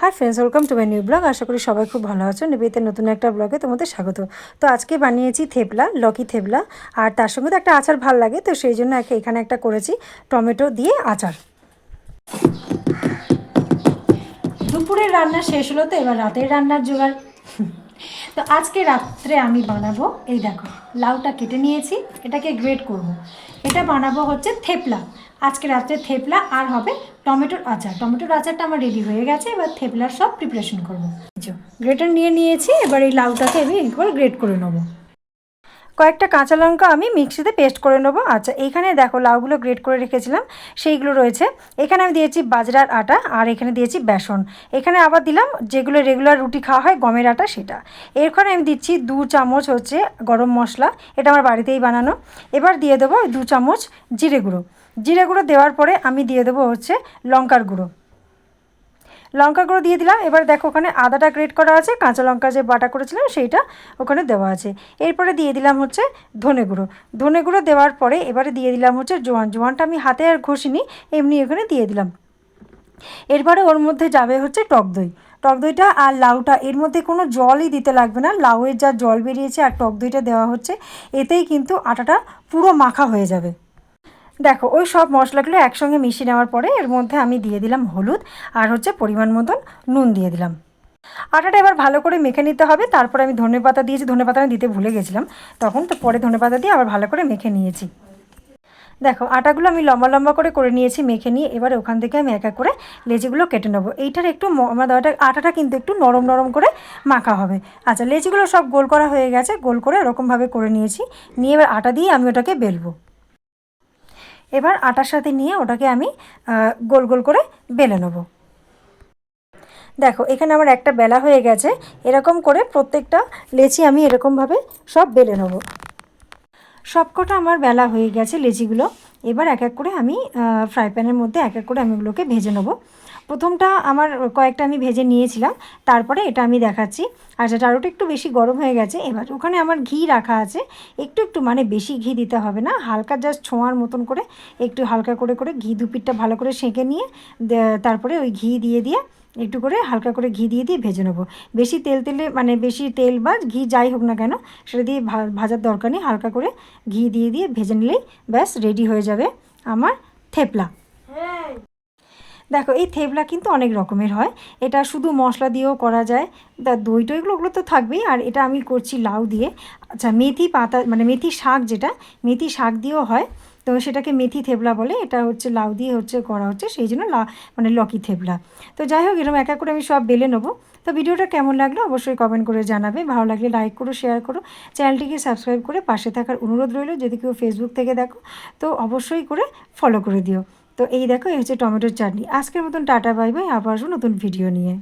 Hi friends welcome to my new blog আশা করি সবাই খুব ভালো আছো। নিবিতে নতুন একটা ব্লগে তোমাদের স্বাগত। তো আজকে বানিয়েছি থেপলা লকি থেপলা আর তার সঙ্গে তো একটা আচার ভালো লাগে, তো সেই জন্য এখানে একটা করেছি টমেটো দিয়ে আচার। দুপুরের রান্না শেষ হলো তো, এবার রাতের রান্নার জোগাড়। তো আজকে রাত্রে আমি বানাবো, এই দেখো, লাউটা কেটে নিয়েছি, এটাকে গ্রেট করব। এটা বানাবো হচ্ছে থেপলা। আজকে রাত্রে থেপলা, আর হবে টমেটোর আচার। টমেটোর আচারটা আমার রেডি হয়ে গেছে, এবার থেপলার সব প্রিপারেশন করব। গ্রেটার নিয়ে নিয়েছি, এবার এই লাউটাকে আমি একবার গ্রেট করে নেব। কয়েকটা কাঁচা লঙ্কা আমি মিক্সিতে পেস্ট করে নেব। আচ্ছা এইখানে দেখো লাউগুলো গ্রেট করে রেখেছিলাম, সেইগুলো রয়েছে। এখানে আমি দিয়েছি বাজরার আটা আর এখানে দিয়েছি বেসন। এখানে আবার দিলাম যেগুলো রেগুলার রুটি খাওয়া হয়, গমের আটা সেটা। এরপরে আমি দিচ্ছি দু চামচ হচ্ছে গরম মশলা, এটা আমার বাড়িতেই বানানো। এবার দিয়ে দেবো দু চামচ জিরে গুঁড়ো। জিরে গুঁড়ো দেওয়ার পরে আমি দিয়ে দেবো হচ্ছে লঙ্কার গুঁড়ো। লঙ্কা গুঁড়ো দিয়ে দিলাম। এবার দেখো ওখানে আদাটা গ্রেট করা আছে, কাঁচা লঙ্কা যে বাটা করেছিলাম সেইটা ওখানে দেওয়া আছে। এরপরে দিয়ে দিলাম হচ্ছে ধনে গুঁড়ো। ধনে গুঁড়ো দেওয়ার পরে এবারে দিয়ে দিলাম হচ্ছে জোয়ান। জোয়ানটা আমি হাতে আর ঘষিনি, এমনি এখানে দিয়ে দিলাম। এরপরে ওর মধ্যে যাবে হচ্ছে টক দই। টক দইটা আর লাউটা, এর মধ্যে কোনো জলই দিতে লাগবে না। লাউয়ের যা জল বেরিয়েছে আর টক দইটা দেওয়া হচ্ছে, এতেই কিন্তু আটাটা পুরো মাখা হয়ে যাবে। দেখো, ওই সব মশলাগুলো একসঙ্গে মিশিয়ে নেওয়ার পরে এর মধ্যে আমি দিয়ে দিলাম হলুদ আর হচ্ছে পরিমাণ মতন নুন দিয়ে দিলাম। আটাটা এবার ভালো করে মেখে নিতে হবে। তারপরে আমি ধনে পাতা দিয়েছি, ধনে পাতা আমি দিতে ভুলে গেছিলাম। তখন তো পরে ধনে পাতা দিয়ে আবার ভালো করে মেখে নিয়েছি। দেখো, আটাগুলো আমি লম্বা লম্বা করে করে নিয়েছি, মেখে নিয়ে এবার ওখান থেকে আমি এক এক করে লেচিগুলো কেটে নেব। এইটার একটু আমার দাওয়াটা, আটাটা কিন্তু একটু নরম নরম করে মাখা হবে। আচ্ছা লেচিগুলো সব গোল করা হয়ে গেছে, গোল করে এরকমভাবে করে নিয়েছি। নিয়ে এবার আটা দিয়ে আমি ওটাকে বেলবো। এবার আটার সাথে নিয়ে ওটাকে আমি গোল গোল করে বেলে নেব। দেখো, এখানে আমার একটা বেলা হয়ে গেছে। এরকম করে প্রত্যেকটা লেচি আমি এরকমভাবে সব বেলে নেব। সবকটা আমার বেলা হয়ে গেছে লেচিগুলো। এবার এক এক করে আমি ফ্রাই প্যানের মধ্যে এক এক করে আমি ওগুলোকে ভেজে নেব। প্রথমটা আমার কয়েকটা আমি ভেজে নিয়েছিলাম, তারপরে এটা আমি দেখাচ্ছি। আর যেটা আরোটা একটু বেশি গরম হয়ে গেছে, এবার ওখানে আমার ঘি রাখা আছে। একটু একটু মানে বেশি ঘি দিতে হবে না, হালকা জাস্ট ছোঁয়ার মতন করে একটু হালকা করে করে ঘি দুপিটটা ভালো করে সেঁকে নিয়ে তারপরে ওই ঘি দিয়ে দিয়ে একটু করে হালকা করে ঘি দিয়ে দিয়ে ভেজে নেব। বেশি তেল তেলে মানে বেশি তেল বা ঘি যাই হোক না কেন, সেটা দিয়ে ভাজার দরকার নেই, হালকা করে ঘি দিয়ে দিয়ে ভেজে নিলেই ব্যাস রেডি হয়ে যাবে আমার থেপলা। দেখো, এই থেবলা কিন্তু অনেক রকমের হয়। এটা শুধু মশলা দিয়েও করা যায়। দা দই টইগুলো ওগুলো তো থাকবেই। আর এটা আমি করছি লাউ দিয়ে। আচ্ছা মেথি পাতা মানে মেথি শাক যেটা, মেথি শাক দিয়েও হয়। তো সেটাকে মেথি থেবলা বলে। এটা হচ্ছে লাউ দিয়ে হচ্ছে করা হচ্ছে। সেই জন্য লা মানে লকি থেবলা। তো যাই হোক, এরকম এক এক করে আমি সব বেলে নেব। তো ভিডিওটা কেমন লাগল অবশ্যই কমেন্ট করে জানাবে। ভালো লাগলে লাইক করো শেয়ার করো। চ্যানেলটিকে সাবস্ক্রাইব করে পাশে থাকার অনুরোধ রইল। যদি কেউ ফেসবুক থেকে দেখো, তো অবশ্যই করে ফলো করে দিও। তো এই দেখো এই হচ্ছে টমেটোর চাটনি। আজকের মতন টাটা, বাই বাই, আবার আসব নতুন ভিডিও নিয়ে।